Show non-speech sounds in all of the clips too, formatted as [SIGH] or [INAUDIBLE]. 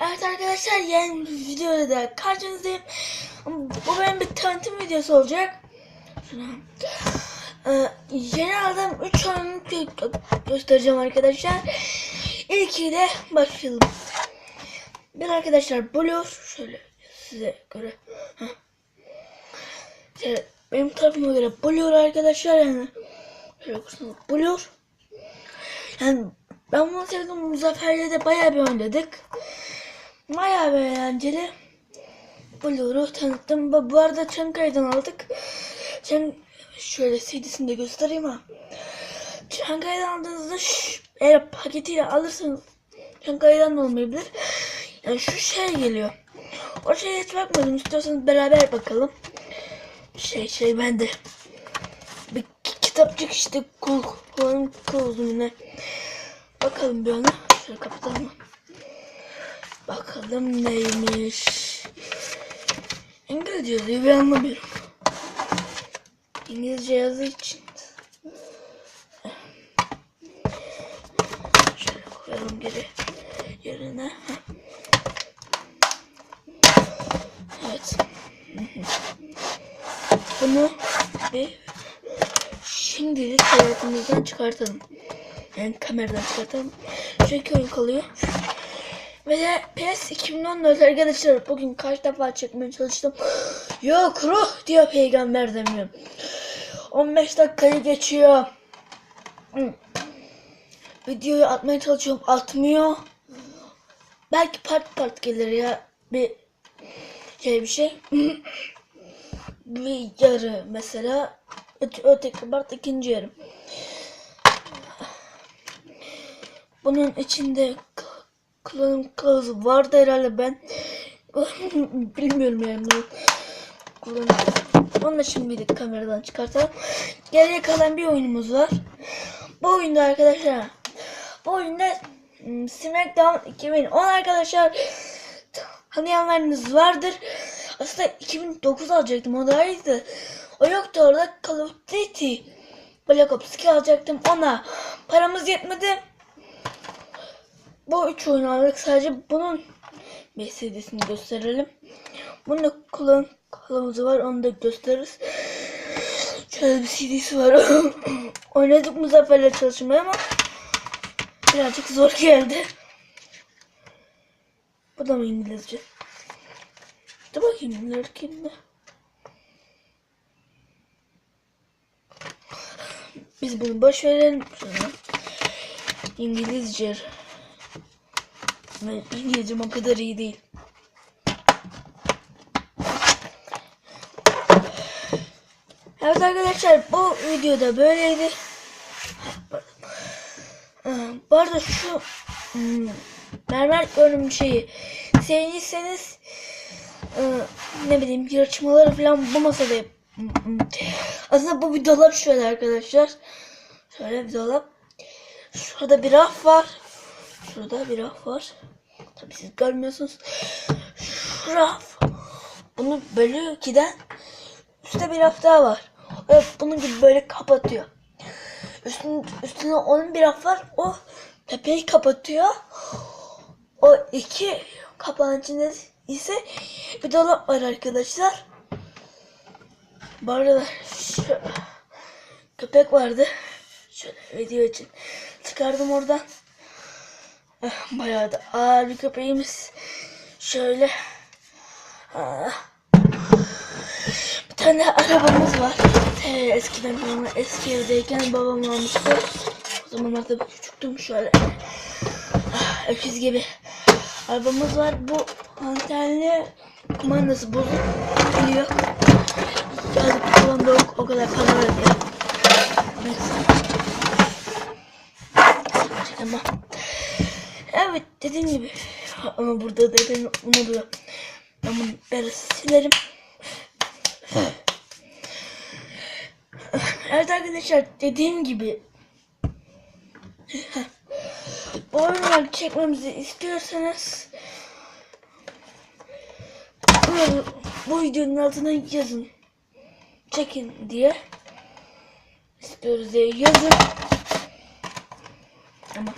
Evet arkadaşlar yeni bir videoda da karşınızdayım. Bu benim bir tanıtım videosu olacak. Ee, yeni aldığım 3 oyunu gö- göstereceğim arkadaşlar. İlkiyle başlayalım. Bir arkadaşlar Blur şöyle size göre. Şöyle, benim tarafıma göre Blur arkadaşlar yani. Şöyle kursun Blur. Yani ben bunu sevdim. Muzaffer'le de bayağı bir oynadık. Bayağı bir eğlenceli. Blur'u tanıttım. Bu, arada Çankaya'dan aldık. Çan şöyle CD'sini de göstereyim ha. Çankaya'dan aldığınızda şş, eğer paketiyle alırsanız Çankaya'dan da olmayabilir. Yani şu şey geliyor. O şeye hiç bakmadım. İstiyorsanız beraber bakalım. Şey şey bende. Bir ki- kitapçık işte kul kılavuzum yine. Bakalım bir ona. Şöyle kapatalım. Bakalım neymiş. İngilizce yazıyor ben anlamıyorum. İngilizce yazdığı için. Şöyle koyalım geri yerine. Evet. Bunu bir şimdilik hayatımızdan çıkartalım. Yani kameradan çıkartalım. Çünkü oyun kalıyor. Ve de PS 2014 arkadaşlar bugün kaç defa çekmeye çalıştım. [GASPS] Yok ruh diyor peygamber demiyorum. 15 dakikayı geçiyor. Hı. Videoyu atmaya çalışıyorum atmıyor. Belki part part gelir ya bir şey bir şey. [LAUGHS] bir yarı mesela öte, öteki part ikinci yarım. Bunun içinde kullanım kılavuzu vardı herhalde ben [LAUGHS] bilmiyorum yani kullanım. Onu da şimdilik kameradan çıkartalım. Geriye kalan bir oyunumuz var. Bu oyunda arkadaşlar bu oyunda hmm, SmackDown 2010 arkadaşlar tanıyanlarınız vardır. Aslında 2009 alacaktım o da iyiydi. O yoktu orada Call of Duty Black Ops 2 alacaktım ona. Paramız yetmedi. Bu üç oyunu aldık. Sadece bunun bir CD'sini gösterelim. Bunun da kullanım kılavuzu var. Onu da gösteririz. Şöyle bir CD'si var. [COUGHS] Oynadık Muzaffer'le çalışmaya ama birazcık zor geldi. Bu da mı İngilizce? Dur bakayım bunlar? Biz bunu boş verelim. İngilizce. Ve İngilizcem o kadar iyi değil. Evet arkadaşlar bu videoda böyleydi. Ee, Bu arada şu hmm, mermer görünüm şeyi sevdiyseniz e, ne bileyim yarışmaları falan bu masada. Hmm, hmm. Aslında bu bir dolap şöyle arkadaşlar. Şöyle bir dolap. Şurada bir raf var. Şurada bir raf var. Tabii siz görmüyorsunuz. Şu raf. Bunu bölüyor ikiden. Üstte bir raf daha var. Evet bunun gibi böyle kapatıyor. Üstün, üstüne onun bir raf var. O tepeyi kapatıyor. O iki kapağın içinde ise bir dolap var arkadaşlar. Bu arada şu köpek vardı. Şöyle video için çıkardım oradan. [LAUGHS] Bayağı da ağır bir köpeğimiz. Şöyle. Ah. Bir tane arabamız var. Eskiden babam eski evdeyken babam almıştı. O zamanlar da küçüktüm şöyle. Ah, öküz gibi. Arabamız var. Bu antenli kumandası bozuk gidiyor. Yazık falan da o, o kadar para ödüyor. Neyse. Ama Evet dediğim gibi ama burada da ben bunu da ben bunu biraz silerim. Evet arkadaşlar dediğim gibi. Bu oyunları çekmemizi istiyorsanız bu videonun altına yazın. Çekin diye istiyoruz diye yazın. Ama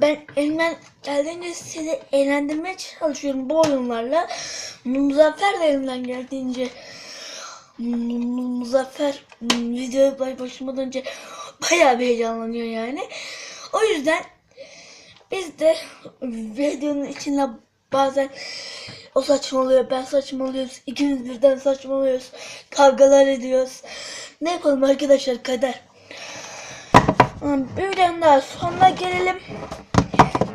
ben elimden geldiğince sizi eğlendirmeye çalışıyorum bu oyunlarla. Muzaffer de elimden geldiğince Mu- Muzaffer hmm, videoya baş- başlamadan önce bayağı bir heyecanlanıyor yani. O yüzden biz de videonun içinde bazen o saçmalıyor, ben saçmalıyoruz, ikimiz birden saçmalıyoruz, kavgalar ediyoruz. Ne yapalım arkadaşlar kader. Hmm, Bir videonun daha sonuna gelelim.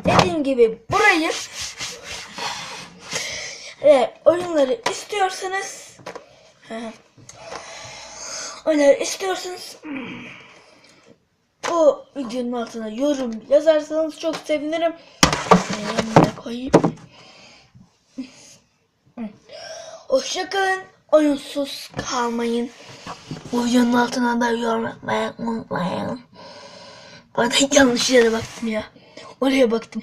Dediğim gibi burayı ve oyunları istiyorsanız oyunları istiyorsanız bu videonun altına yorum yazarsanız çok sevinirim. Yanına koyayım. Hoşçakalın. Oyunsuz kalmayın. Bu videonun altına da yorum yapmayı unutmayın. Bana [LAUGHS] yanlış yere baktım ya. Oraya baktım.